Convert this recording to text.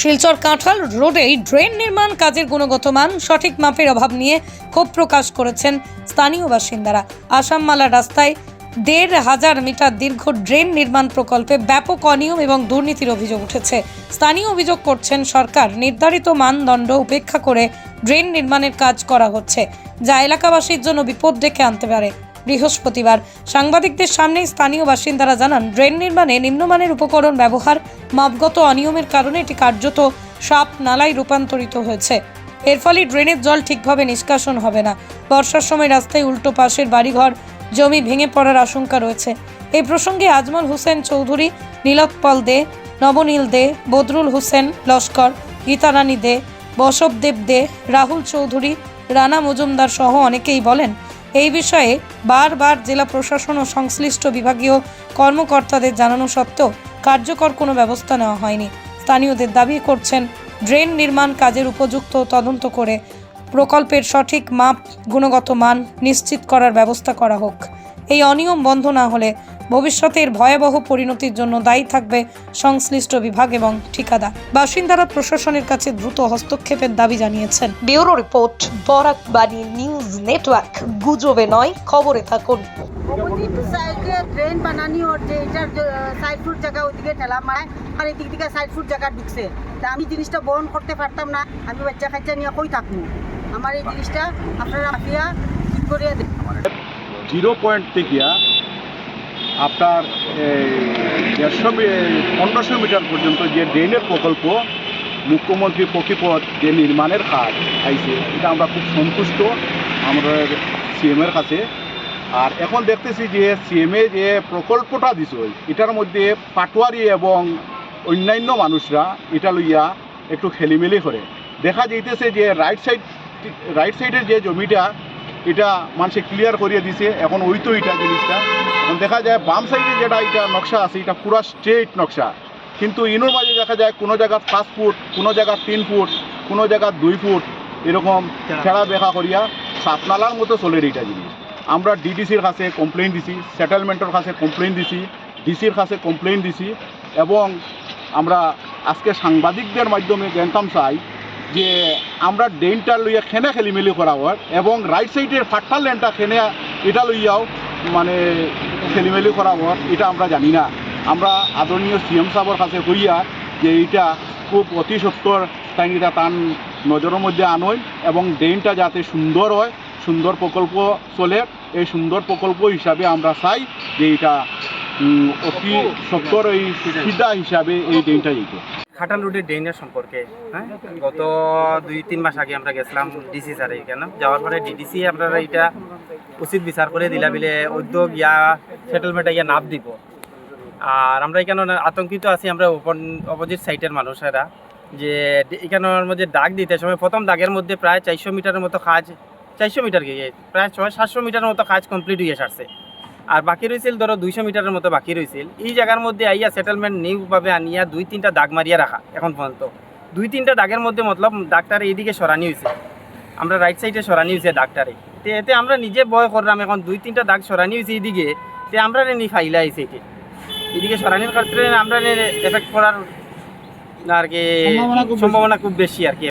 শিলচর কাঁঠাল রোডেই ড্রেন নির্মাণ কাজের গুণগত মান সঠিক মাপের অভাব নিয়ে ক্ষোভ প্রকাশ করেছেন স্থানীয় বাসিন্দারা। আসামমালা রাস্তায় দেড় হাজার মিটার দীর্ঘ ড্রেন নির্মাণ প্রকল্পে ব্যাপক অনিয়ম এবং দুর্নীতির অভিযোগ উঠেছে। স্থানীয় অভিযোগ করছেন, সরকার নির্ধারিত মানদণ্ড উপেক্ষা করে ড্রেন নির্মাণের কাজ করা হচ্ছে, যা এলাকাবাসীর জন্য বিপদ ডেকে আনতে পারে। বৃহস্পতিবার। সাংবাদিকদের সামনে স্থানীয় বাসিন্দারা জানান, ড্রেন নির্মাণে নিম্নমানের উপকরণ ব্যবহার, মাপগত অনিয়মের কারণে এটি কার্যত সাপ নালায় রূপান্তরিত হয়েছে। এর ফলে ড্রেনের জল ঠিকভাবে নিষ্কাশন হবে না। বর্ষার সময় রাস্তায় উল্টো পাশের বাড়িঘর, জমি ভেঙে পড়ার আশঙ্কা রয়েছে। এই প্রসঙ্গে আজমল হোসেন চৌধুরী, নীলকপাল দে, নবনীল দে, বদরুল হোসেন লস্কর, গীতারানী দে বসবদেব দে, রাহুল চৌধুরী, রানা মজুমদার সহ অনেকেই বলেন এই বিষয়ে বারবার জেলা প্রশাসন ও সংশ্লিষ্ট বিভাগীয় কর্মকর্তাদের জানানো সত্ত্বেও কার্যকর কোনো ব্যবস্থা নেওয়া হয়নি। স্থানীয়দের দাবি করছেন, ড্রেন নির্মাণ কাজের উপযুক্ত তদন্ত করে প্রকল্পের সঠিক মাপ, গুণগত মান নিশ্চিত করার ব্যবস্থা করা হোক। এই অনিয়ম বন্ধ না হলে ভবিষ্যতের ভয়াবহ পরিণতির জন্য দায়ী থাকবে সংশ্লিষ্ট বিভাগ এবং ঠিকাদার। বাসিন্দারা প্রশাসনের কাছে দ্রুত হস্তক্ষেপের দাবি জানিয়েছেন। ব্যুরো রিপোর্ট, বরাক বাণী নিউজ নেটওয়ার্ক গুজবে নয় খবরে থাকুন। ড্রেন বানানি ওর যে এটার সাইড ফুট জায়গা ওইদিকে ঠেলা মারায় আর এদিক দিকে সাইড ফুট জায়গা ঢুকছে। তা আমি জিনিসটা বহন করতে পারতাম না আমি বাচ্চা কাচ্চা নিয়ে কই থাকব? আমার এই জিনিসটা আপনারা আপিয়া ঠিক করিয়া দেন। জিরো পয়েন্ট থেকে আপনার এই, দেড়শো মি- পনেরোশো মিটার পর্যন্ত যে ড্রেনের প্রকল্প মুখ্যমন্ত্রী প্রকৃপথ যে নির্মাণের কাজ আইছে এটা আমরা খুব সন্তুষ্ট। আমরা সিএমের কাছে। আর এখন দেখতেছি যে সিএমএ যে প্রকল্পটা দিছ এটার মধ্যে পাটোয়ারি এবং অন্যান্য মানুষরা এটা লইয়া একটু খেলিমেলি করে। দেখা যাইতেছে যে রাইট সাইড রাইট সাইডের যে জমিটা এটা মানুষে ক্লিয়ার করিয়ে দিছে। এখন ওই তো এটা জিনিসটা। এখন দেখা যায় বাম সাইডে যেটা এটা নকশা আছে এটা পুরা স্ট্রেট নকশা। কিন্তু ইনোর মাঝে দেখা যায় কোনো জায়গা পাঁচ ফুট কোনো জায়গা তিন ফুট কোনো জায়গা দুই ফুট এরকম খেলা। বেখা করিয়া সাতনালার মতো চলে এইটা জিনিস। আমরা ডিডিসির কাছে কমপ্লেন দিছি সেটেলমেন্টের কাছে কমপ্লেন দিছি, ডিসির কাছে কমপ্লেন দিছি, এবং আমরা আজকে সাংবাদিকদের মাধ্যমে জানতাম চাই যে আমরা ড্রেনটা লইয়া খেনে খেলিমেলি করা হয়, এবং রাইট সাইডের ফাট্টার লেনটা খেনে এটা লইয়াও মানে খেলিমেলি করা হয়, এটা আমরা জানি না। আমরা আদরণীয় সিএম সাহেবের কাছে হইয়া যে এইটা খুব অতি সত্তর, তাই এটা নজরের মধ্যে আনয় এবং ড্রেনটা যাতে সুন্দর হয়, সুন্দর প্রকল্প চলে, এই সুন্দর প্রকল্প হিসাবে আমরা চাই যে এটা অতি সত্তর এই সুবিধা হিসাবে এই ড্রেনটা যেতে। খাটাল রোডের ড্রেনের সম্পর্কে হ্যাঁ? গত দুই, তিন মাস আগে আমরা গেছিলাম ডিসি স্যার এখানে। যাওয়ার পরে ডিডিসি আমরা এটা উচিত বিচার করে দিলা বিলে উদ্যোগ ইয়া সেটেলমেন্ট ইয়া নাপ দিব। আর আমরা এখানে আতঙ্কিত আছি, আমরা অপোজিট সাইটের মানুষেরা। যে এখানের মধ্যে দাগ দিতে সময় প্রথম দাগের মধ্যে প্রায় চারশো মিটারের মতো কাজ, চারশো মিটার গিয়ে প্রায় ছয়, সাতশো মিটারের মতো কাজ কমপ্লিট হয়ে সারছে। আর বাকি রয়েছিল ধরো দুইশো মিটারের মতো বাকি রয়েছিল এই জায়গার মধ্যে আইয়া সেটেলমেন্ট নিউভাবে আনিয়া দুই, তিনটা দাগ মারিয়া রাখা এখন পর্যন্ত। দুই, তিনটা দাগের মধ্যে মতলব ডাক্তার এইদিকে সরানি হয়েছে আমরা রাইট সাইডে সরানি হয়েছে ডাক্তারে তে এতে আমরা নিজে বয় করলাম, এখন দুই, তিনটা দাগ সরানি হয়েছে এইদিকে, তে আমরা নি ফাইলা এটি এদিকে সরানির ক্ষেত্রে আমরা এফেক্ট করার আর কি সম্ভাবনা খুব বেশি আর কি।